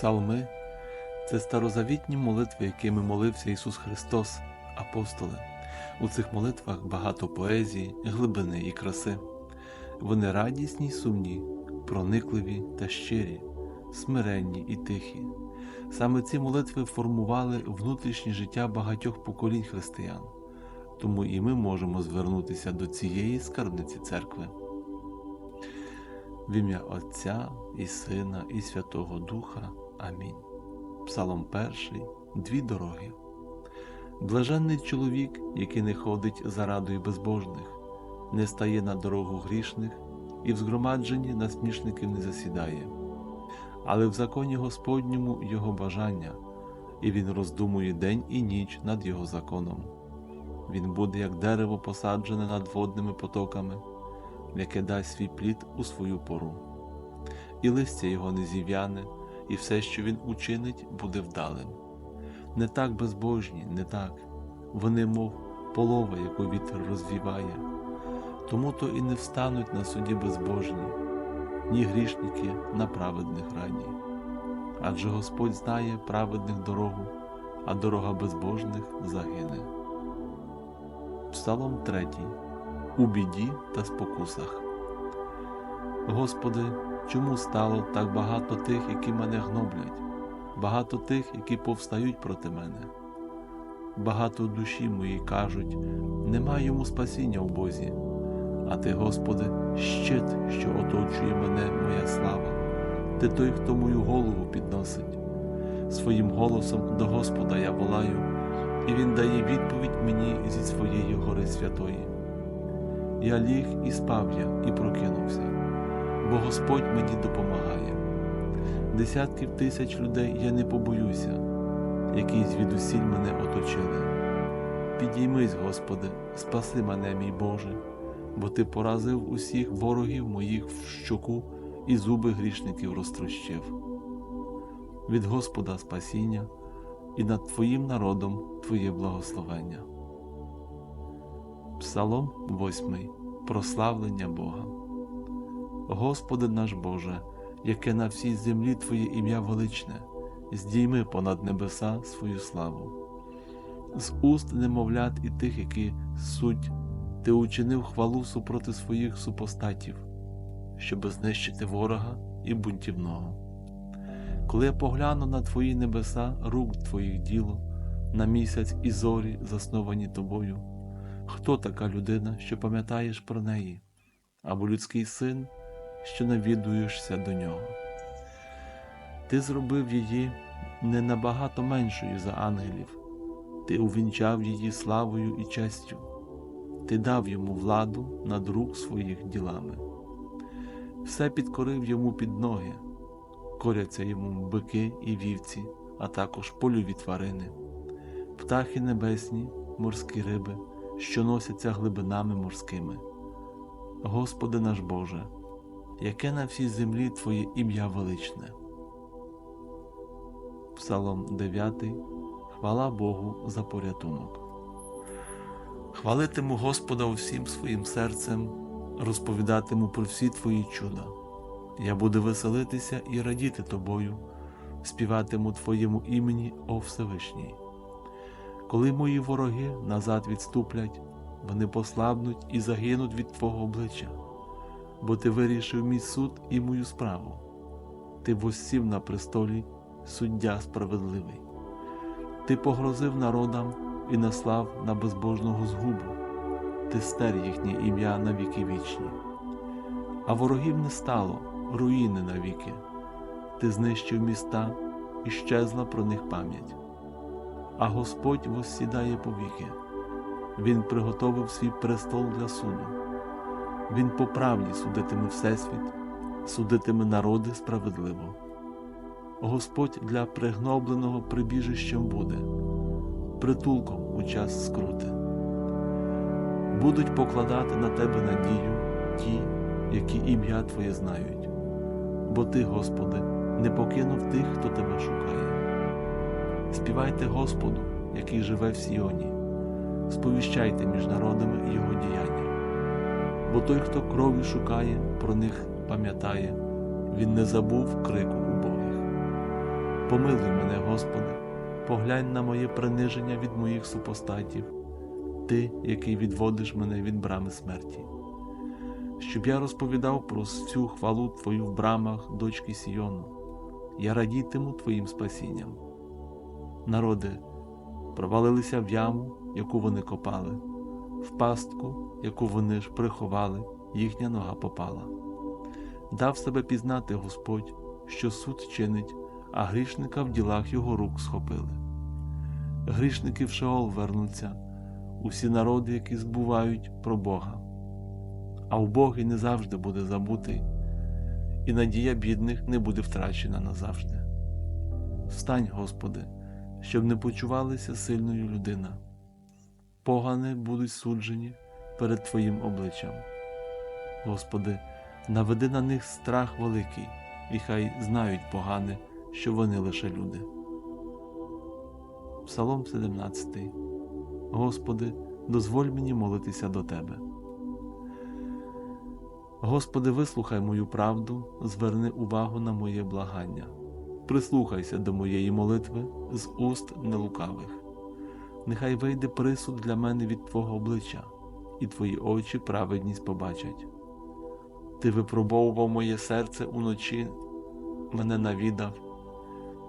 Псалми це старозавітні молитви, якими молився Ісус Христос, апостоли. У цих молитвах багато поезії, глибини і краси. Вони радісні й сумні, проникливі та щирі, смиренні і тихі. Саме ці молитви формували внутрішнє життя багатьох поколінь християн, тому і ми можемо звернутися до цієї скарбниці церкви. В ім'я Отця і Сина, і Святого Духа. Амінь. Псалом перший, дві дороги. Блаженний чоловік, який не ходить за радою безбожних, не стає на дорогу грішних і в згромадженні насмішників не засідає, але в законі Господньому його бажання, і він роздумує день і ніч над його законом. Він буде, як дерево посаджене над водними потоками, яке дасть свій плід у свою пору, і листя його не зів'яне, і все, що він учинить, буде вдалим. Не так безбожні, не так, вони, мов полова, яку вітер розвіває, тому то і не встануть на суді безбожні, ні грішники на праведних раді. Адже Господь знає праведних дорогу, а дорога безбожних загине. Псалом 3. У біді та спокусах. Господи, чому стало так багато тих, які мене гноблять, багато тих, які повстають проти мене? Багато душі моїй кажуть, нема йому спасіння в Бозі, а ти, Господи, щит, що оточує мене, моя слава, ти той, хто мою голову підносить. Своїм голосом до Господа я волаю, і Він дає відповідь мені зі своєї гори святої. Я ліг і спав я, і прокинувся, бо Господь мені допомагає. Десятків тисяч людей я не побоюся, які звідусіль мене оточили. Підіймись, Господи, спаси мене, мій Боже, бо Ти поразив усіх ворогів моїх в щоку і зуби грішників розтрощив. Від Господа спасіння і над Твоїм народом Твоє благословення. Псалом 8. Прославлення Бога. Господи наш Боже, яке на всій землі Твоє ім'я величне, здійми понад небеса свою славу. З уст немовлят і тих, які суть, Ти учинив хвалу супроти своїх супостатів, щоби знищити ворога і бунтівного. Коли я погляну на Твої небеса, рук Твоїх діло, на місяць і зорі, засновані Тобою, хто така людина, що пам'ятаєш про неї, або людський син, що навідуєшся до нього? Ти зробив її не набагато меншою за ангелів, ти увінчав її славою і честю, ти дав йому владу над рук своїх ділами, все підкорив йому під ноги коряться йому бики і вівці, а також польові тварини, птахи небесні, морські риби, що носяться глибинами морськими. Господи наш Боже, яке на всій землі Твоє ім'я величне. Псалом 9. Хвала Богу за порятунок. Хвалитиму Господа усім своїм серцем, розповідатиму про всі Твої чуда. Я буду веселитися і радіти тобою, співатиму Твоєму імені, О Всевишній. Коли мої вороги назад відступлять, вони послабнуть і загинуть від Твого обличчя, бо Ти вирішив мій суд і мою справу. Ти воссів на престолі, суддя справедливий. Ти погрозив народам і наслав на безбожного згубу, ти стер їхнє ім'я на віки вічні, а ворогів не стало руїни навіки, ти знищив міста і щезла про них пам'ять. А Господь воссідає повіки, Він приготовив свій престол для суду, Він по правді судитиме Всесвіт, судитиме народи справедливо. Господь для пригнобленого прибіжищем буде, притулком у час скрути. Будуть покладати на тебе надію ті, які ім'я Твоє знають бо Ти, Господи, не покинув тих, хто Тебе шукає. Співайте Господу, який живе в Сіоні, сповіщайте між народами Його діяння, бо той, хто крові шукає, про них пам'ятає, він не забув крику убогих. Помилуй мене, Господи, поглянь на моє приниження від моїх супостатів, Ти, який відводиш мене від брами смерті, щоб я розповідав про всю хвалу Твою в брамах, дочки Сійону, я радітиму Твоїм спасінням. Народи провалилися в яму, яку вони копали, в пастку, яку вони ж приховали, їхня нога попала. Дав себе пізнати Господь, що суд чинить, а грішника в ділах його рук схопили. Грішники в Шеол вернуться, усі народи, які збувають про Бога. А убогий не завжди буде забутий, і надія бідних не буде втрачена назавжди. Встань, Господи, щоб не почувалися сильною людина. Погани будуть суджені перед Твоїм обличчям. Господи, наведи на них страх великий, і хай знають погане, що вони лише люди. Псалом 17. Господи, дозволь мені молитися до Тебе. Господи, вислухай мою правду, зверни увагу на моє благання. Прислухайся до моєї молитви з уст нелукавих. Нехай вийде присуд для мене від Твого обличчя, і Твої очі праведність побачать. Ти випробовував моє серце уночі, мене навідав,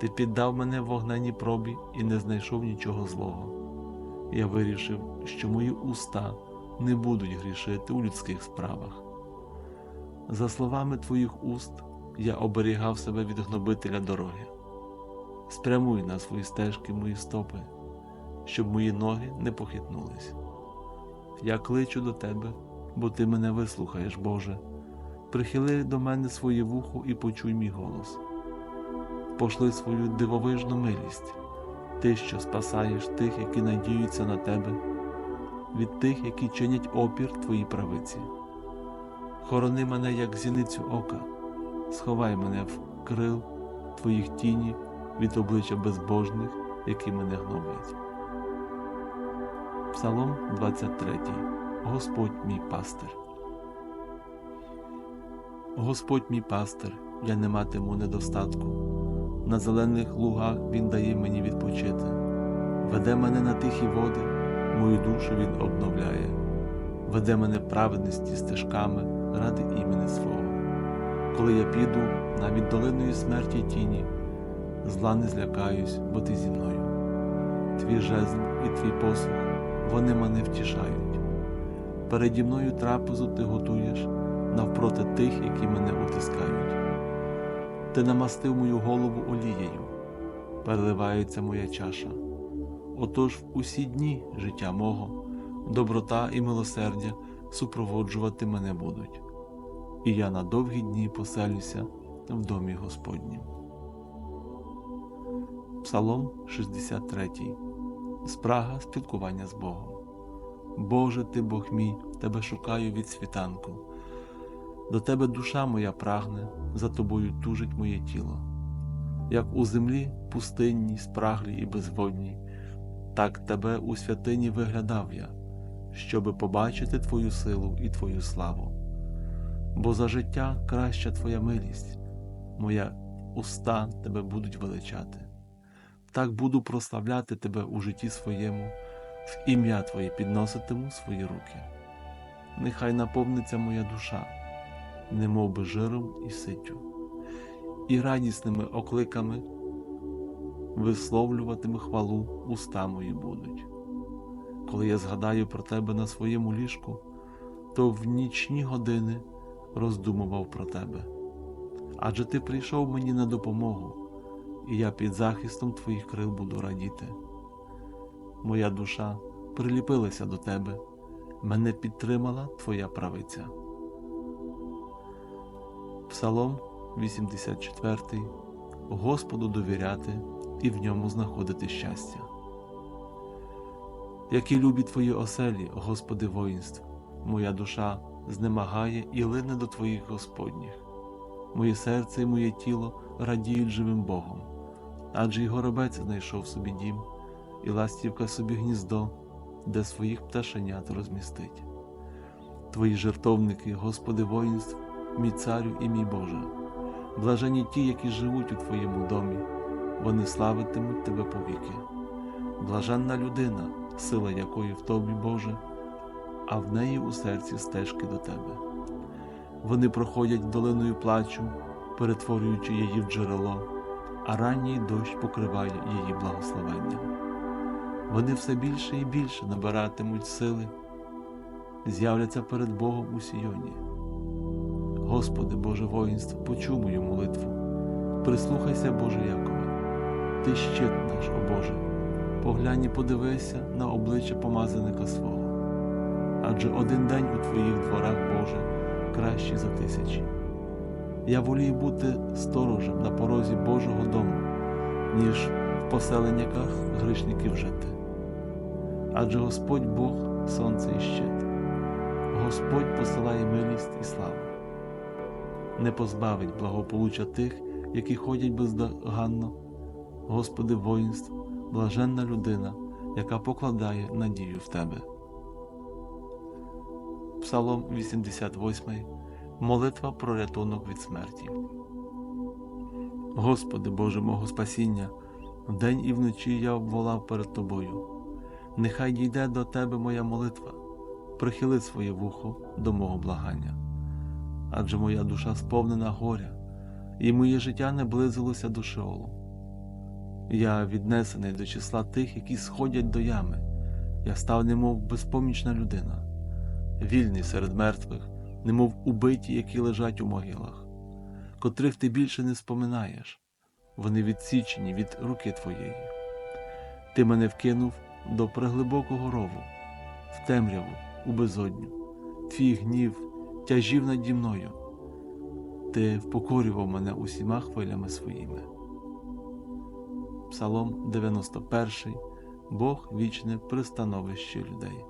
ти піддав мене вогненій пробі і не знайшов нічого злого. Я вирішив, що мої уста не будуть грішити у людських справах. За словами твоїх уст, я оберігав себе від гнобителя дороги. Спрямуй на свої стежки мої стопи, щоб мої ноги не похитнулись. Я кличу до тебе, бо ти мене вислухаєш, Боже. Прихили до мене своє вухо і почуй мій голос. Пошли свою дивовижну милість, ти, що спасаєш тих, які надіються на тебе, від тих, які чинять опір твоїй правиці. Хорони мене, як зіницю ока, сховай мене в крил твоїх тіні від обличчя безбожних, які мене гноблять. Псалом 23. Господь мій пастир. Господь мій пастир, я не матиму недостатку. На зелених лугах Він дає мені відпочити, веде мене на тихі води, мою душу Він обновляє, веде мене праведності стежками ради імені свого. Коли я піду навіть долиною смерті тіні, зла не злякаюсь, бо ти зі мною. Твій жезл і твій посух, вони мене втішають. Переді мною трапезу ти готуєш навпроти тих, які мене утискають. Ти намастив мою голову олією, переливається моя чаша. Отож в усі дні життя мого, доброта і милосердя супроводжувати мене будуть, і я на довгі дні поселюся в домі Господнім. Псалом 63. Спрага спілкування з Богом. Боже ти Бог мій, тебе шукаю від світанку. До тебе душа моя прагне, за тобою тужить моє тіло. Як у землі пустинній, спраглій і безводній, так тебе у святині виглядав я, щоби побачити Твою силу і Твою славу. Бо за життя краща Твоя милість, моя уста тебе будуть величати. Так буду прославляти тебе у житті своєму, в ім'я Твоє підноситиму свої руки. Нехай наповниться моя душа немов би жиром і ситтю, і радісними окликами висловлюватиме хвалу уста мої будуть. Коли я згадаю про тебе на своєму ліжку, то в нічні години роздумував про тебе. Адже ти прийшов мені на допомогу, і я під захистом твоїх крил буду радіти. Моя душа приліпилася до тебе, мене підтримала твоя правиця. Псалом 84. Господу довіряти і в ньому знаходити щастя. Які любі твої оселі, Господи воїнств, моя душа знемагає і лине до Твоїх Господніх. Моє серце і моє тіло радіють живим Богом, адже й горобець знайшов собі дім, і ластівка собі гніздо, де своїх пташенят розмістить. Твої жертовники, Господи воїнств, мій царю і мій Боже, блажені ті, які живуть у Твоєму домі, вони славитимуть тебе повіки. Блаженна людина, сила якої в тобі, Боже, а в неї у серці стежки до тебе. Вони проходять долиною плачу, перетворюючи її в джерело, а ранній дощ покриває її благословенням. Вони все більше і більше набиратимуть сили, з'являться перед Богом у Сійоні. Господи, Боже воїнство, почуй мою молитву, прислухайся, Боже Якова, Ти щит наш, о Боже, поглянь і подивися на обличчя помазаника свого. Адже один день у Твоїх дворах, Боже, кращий за тисячі. Я волію бути сторожем на порозі Божого дому, ніж в поселенняках грішників жити. Адже Господь Бог сонце і щит, Господь посилає милість і славу, не позбавить благополуччя тих, які ходять бездоганно, Господи воїнств, блаженна людина, яка покладає надію в Тебе. Псалом 88 Молитва про рятунок від смерті. Господи Боже мого спасіння, вдень і вночі я волав перед Тобою. Нехай дійде до Тебе моя молитва, прихили своє вухо до мого благання. Адже моя душа сповнена горя, і моє життя не близилося до Шеолу. Я віднесений до числа тих, які сходять до ями, я став немов безпомічна людина, вільний серед мертвих немов убиті, які лежать у могилах, котрих ти більше не споминаєш, вони відсічені від руки твоєї. Ти мене вкинув до преглибокого рову, в темряву, у безодню, твій гнів тяжів наді мною, ти впокорював мене усіма хвилями своїми. Псалом 91 Бог вічне пристановище людей.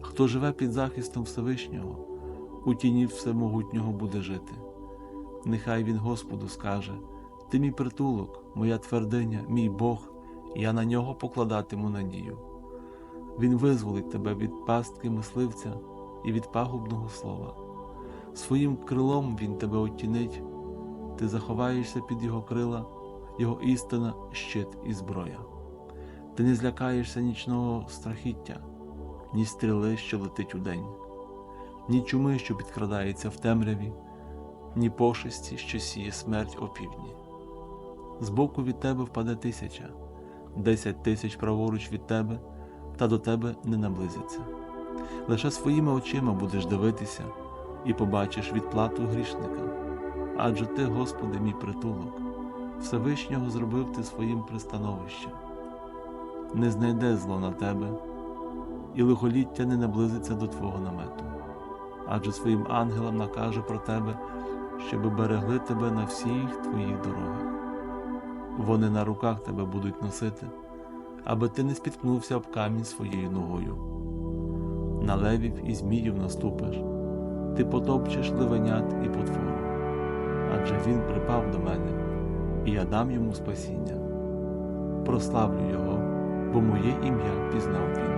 Хто живе під захистом Всевишнього, у тіні всемогутнього буде жити. Нехай він Господу скаже: Ти мій притулок, моя твердиня, мій Бог, я на нього покладатиму надію. Він визволить тебе від пастки мисливця і від пагубного слова. Своїм крилом він тебе оттінить, ти заховаєшся під його крила, його істина, щит і зброя. Ти не злякаєшся нічного страхіття, ні стріли, що летить удень ні чуми, що підкрадається в темряві, ні пошесті, що сіє смерть опівдні. Збоку від тебе впаде тисяча, десять тисяч праворуч від тебе, та до тебе не наблизяться. Лише своїми очима будеш дивитися і побачиш відплату грішника. Адже ти, Господи, мій притулок, Всевишнього зробив ти своїм пристановищем. Не знайде зло на тебе, і лихоліття не наблизиться до Твого намету адже своїм ангелам накаже про тебе, щоби берегли тебе на всіх твоїх дорогах. Вони на руках тебе будуть носити, аби ти не спіткнувся об камінь своєю ногою. На левів і зміїв наступиш, ти потопчеш ливенят і потвору, адже він припав до мене, і я дам йому спасіння. Прославлю його, бо моє ім'я пізнав він.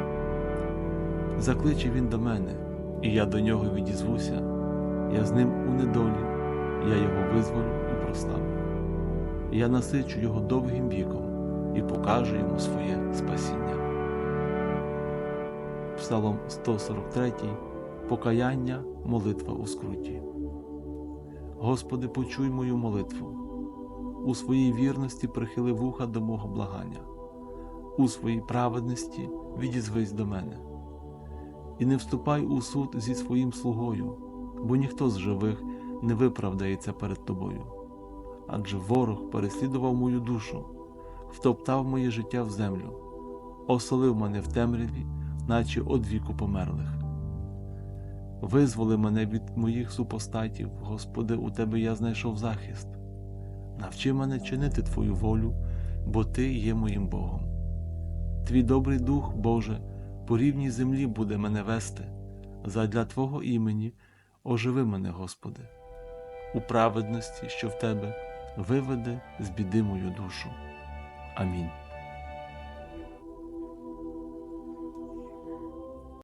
Закличе він до мене і я до нього відізвуся, я з ним у недолі, я його визволю і прославлю. Я насичу його довгим віком і покажу йому своє спасіння. Псалом 143 Покаяння, молитва у скруті. Господи, почуй мою молитву, у своїй вірності прихили вуха до мого благання, у своїй праведності відізвись до мене і не вступай у суд зі своїм слугою, бо ніхто з живих не виправдається перед тобою. Адже ворог переслідував мою душу, втоптав моє життя в землю, оселив мене в темряві, наче од віку померлих. Визволи мене від моїх супостатів, Господи, у Тебе я знайшов захист. Навчи мене чинити Твою волю, бо Ти є моїм Богом. Твій добрий дух, Боже по рівній землі буде мене вести, задля Твого імені оживи мене, Господи, у праведності, що в Тебе виведе з біди мою душу. Амінь.